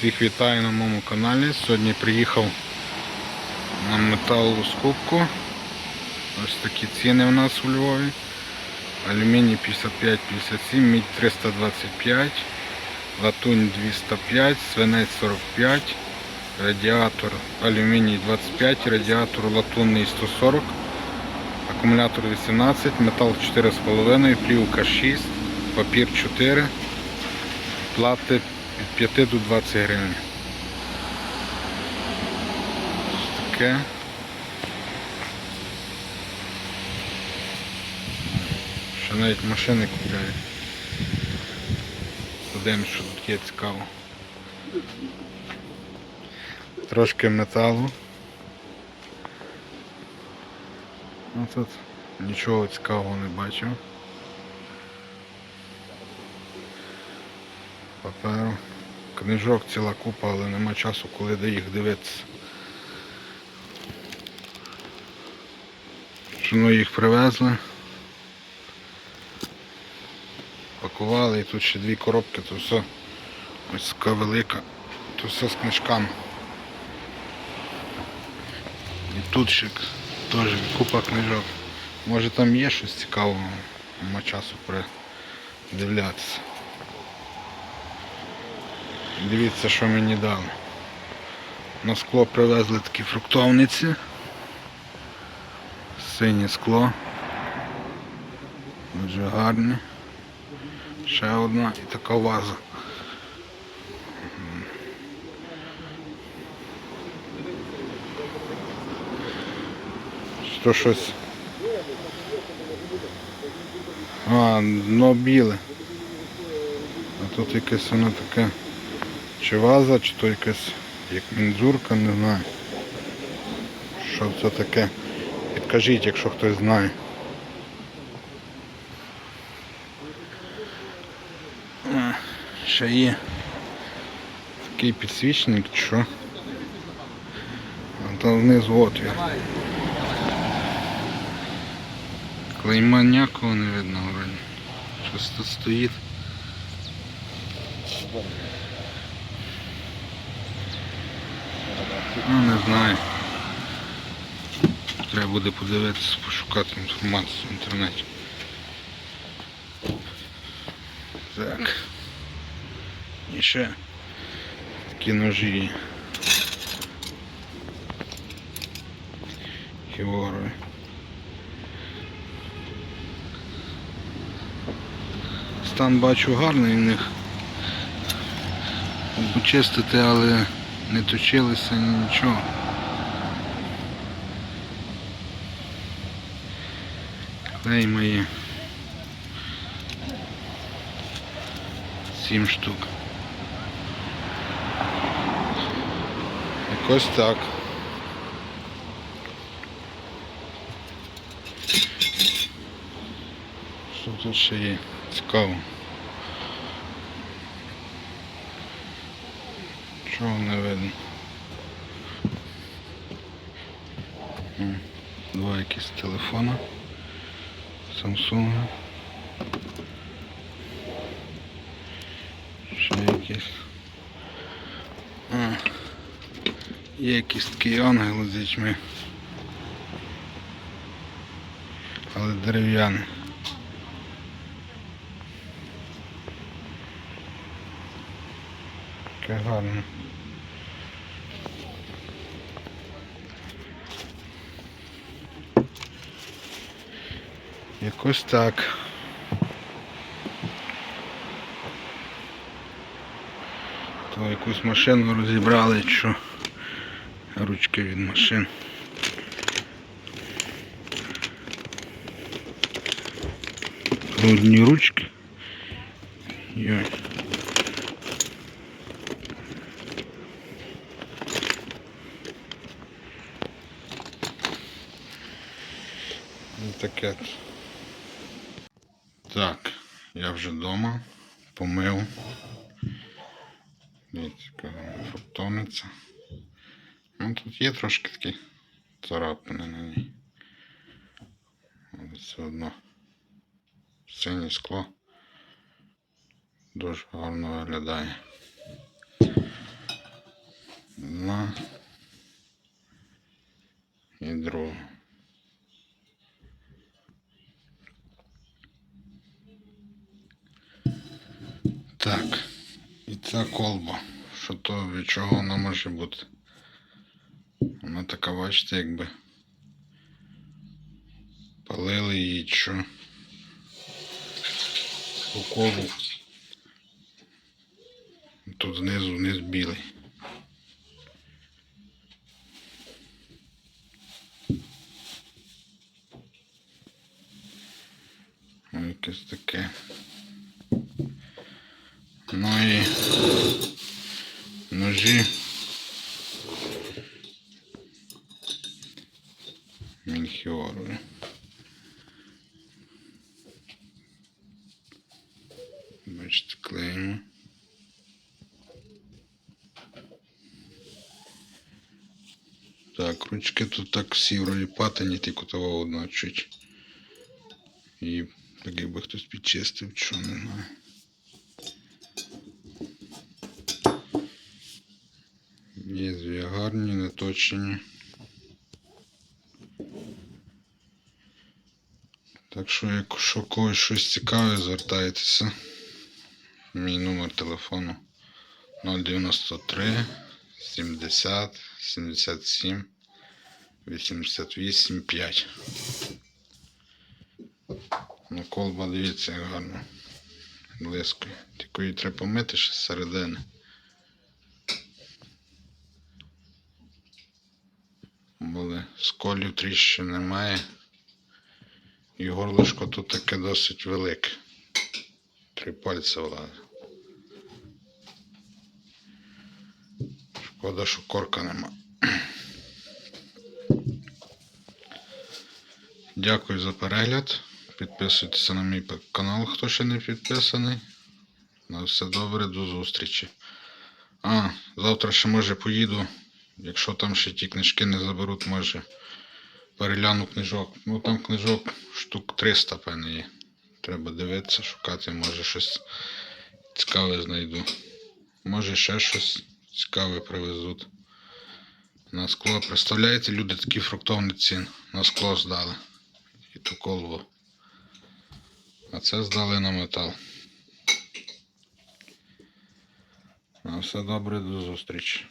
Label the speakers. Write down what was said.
Speaker 1: Всіх вітаю на моєму каналі. Сьогодні приїхав на металову скупку. Ось такі ціни у нас у Львові. Алюміній 55-57, мідь 325, латунь 205, свинець 45, радіатор алюміній 25, радіатор латунний 140, акумулятор 18, метал 4,5, плівка 6, папір 4, плати від 5 до 20 гривень. Ось таке. Ще навіть машини купляють. Подивимось, що тут є цікаво. Трошки металу. Ну тут нічого цікавого не бачив. Паперу. Книжок ціла купа, але нема часу, коли до їх дивитися. Чому їх привезли? Пакували і тут ще дві коробки, то все ось така велика, то все з книжками. І тут ще теж купа книжок. Може там є щось цікавого, нема часу придивлятися. Дивіться, що мені дали. На скло привезли такі фруктовниці. Синє скло. Дуже гарне. Ще одна і така ваза. Що щось. А, дно біле. А тут якесь воно таке. Чи ваза, чи то якась як мінзурка, не знаю. Що це таке? Підкажіть, якщо хтось знає. Ще є такий підсвічник, що. Там внизу отвір. Клейма ніякого не видно вроді. Щось тут стоїть. Ну не знаю. Треба буде подивитися, пошукати інформацію в інтернеті. Так. І ще такі ножі. Хіворові. Стан бачу гарний в них. Почистити, але не точилися нічого. Клей мої. Сім штук. Якось так. Що тут ще є? Цікаво. Не видно? Два якісь телефона. Samsung. Ще якісь. Є якийсь такий ангел з дітьми. Але дерев'яний. Таке гарне. Якось так. То якусь машину розібрали, що ручки від машин. Грудні ручки. Йой. Таке. Так, я вже вдома, помив. Дивіться, яка фруктовниця. Ну, тут є трошки такі царапини на ній. Але все одно синє скло дуже гарно виглядає. Так. І ця колба. Що то від чого вона може бути? Вона така, бачите, якби. Палили її що. По колу. Тут знизу вниз білий. Якесь таке. Ну і ножі. Мінхіору. Бачите, клеїмо. Так, ручки тут так всі вроді патані, тільки того одного чуть. І так якби хтось підчистив, що не Лезвія гарні, неточені. Так що, якщо когось щось цікаве, звертайтеся. Мій номер телефону 093 70 77 88 5. Ну, колба, дивіться, як гарно. Блискує. Тільки її треба помити ще середини. Сколів тріщин немає. І горлишко тут таке досить велике. Три пальці влазить. Шкода, що корка нема. Дякую за перегляд. Підписуйтеся на мій канал, хто ще не підписаний. На все добре, до зустрічі. А, завтра ще може поїду. Якщо там ще ті книжки не заберуть, може перегляну книжок. Ну там книжок штук 300, певне є. Треба дивитися, шукати, може щось цікаве знайду. Може ще щось цікаве привезуть. На скло. Представляєте, люди такі фруктовні цін. На скло здали. І ту колбу. А це здали на метал. На все добре, до зустрічі.